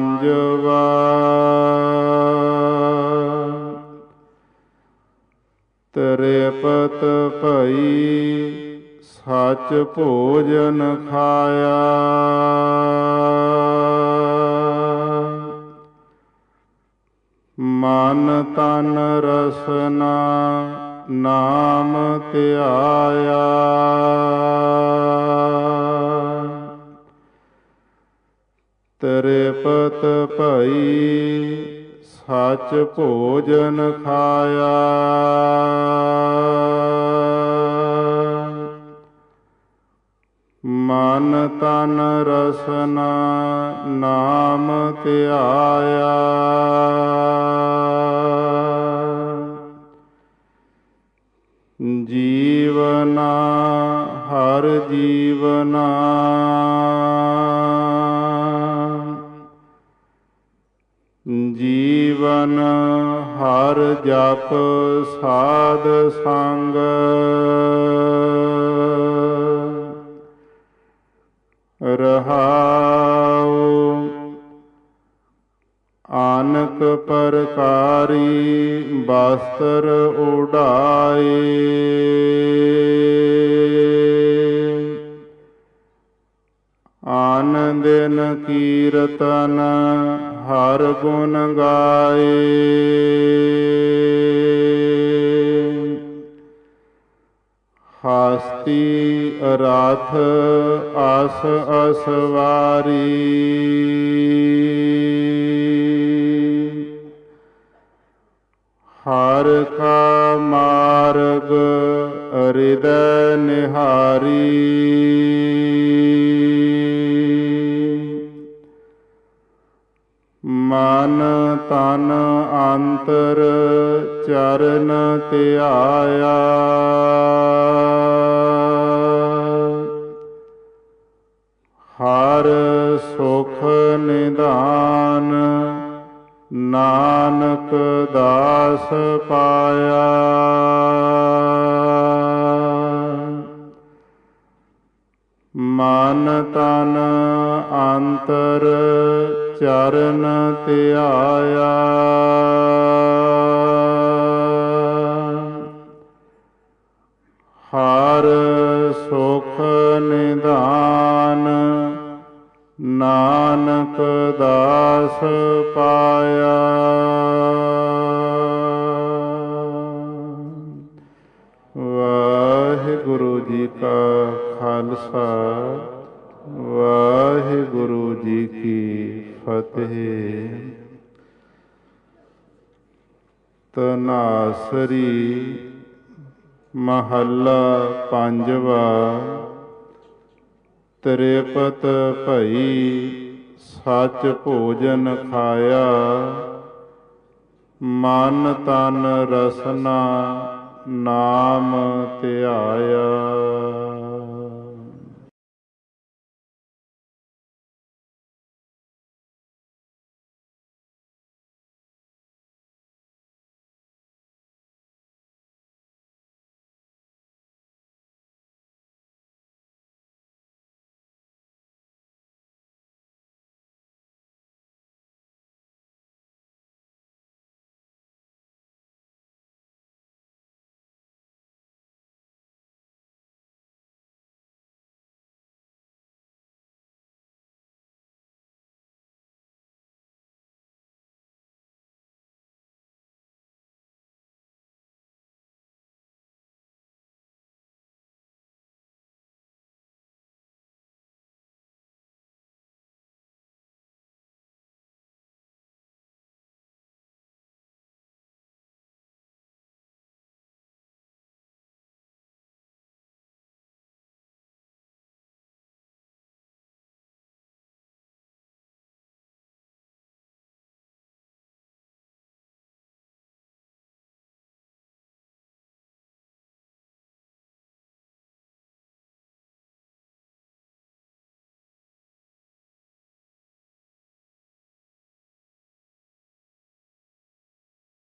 ਪੰਜਵਾ ਤ੍ਰਿਪਤ ਭਈ ਸੱਚ ਭੋਜਨ ਖਾਇਆ। ਮਨ ਤਨ ਰਸਨਾ ਨਾਮ ਧਿਆਇਆ। ਤ੍ਰਿਪਤ ਭਈ ਸੱਚ ਭੋਜਨ ਖਾਇਆ। ਮਨ ਤਨ ਰਸਨਾ ਨਾਮ ਧਿਆਇਆ। ਜੀਵਨਾ ਹਰ ਜੀਵਨਾ। ਜੀਵਨ ਹਰ ਜਪ ਸਾਧ ਸੰਗ। ਰਹਾਉ ਆਨਕ ਪਰਕਾਰੀ ਬਸਤਰ ਉਡਾਏ। ਆਨੰਦਨ ਕੀਰਤਨ ਹਰ ਗੁਣ ਗਾਏ। ਹਸਤੀ ਰਥ ਅਸ ਅਸਵਾਰੀ ਹਰ ਕਾ ਮਾਰਗ ਹਿਰਦੈ ਨਿਹਾਰੀ। ਮਨ ਤਨ ਅੰਤਰ ਚਰਨ ਧਿਆਇਆ। ਹਰ ਸੁਖ ਨਿਦਾਨ ਨਾਨਕ ਦਾਸ ਪਾਇਆ। ਮਨ ਤਨ ਅੰਤਰ ਚਰਨ ਧਿਆਇਆ। ਹਰ ਸੁਖ ਨਿਧਾਨ ਨਾਨਕ ਦਾਸ ਪਾਇਆ। ਵਾਹਿਗੁਰੂ ਜੀ ਕਾ ਖਾਲਸਾ। ਕੀ ਫਤਿਹ। ਤਨਾਸਰੀ ਮਹੱਲਾ ਪੰਜਵਾ, ਤ੍ਰਿਪਤ ਭਈ ਸੱਚ ਭੋਜਨ ਖਾਇਆ। ਮਨ ਤਨ ਰਸਨਾ ਨਾਮ ਧਿਆਇਆ।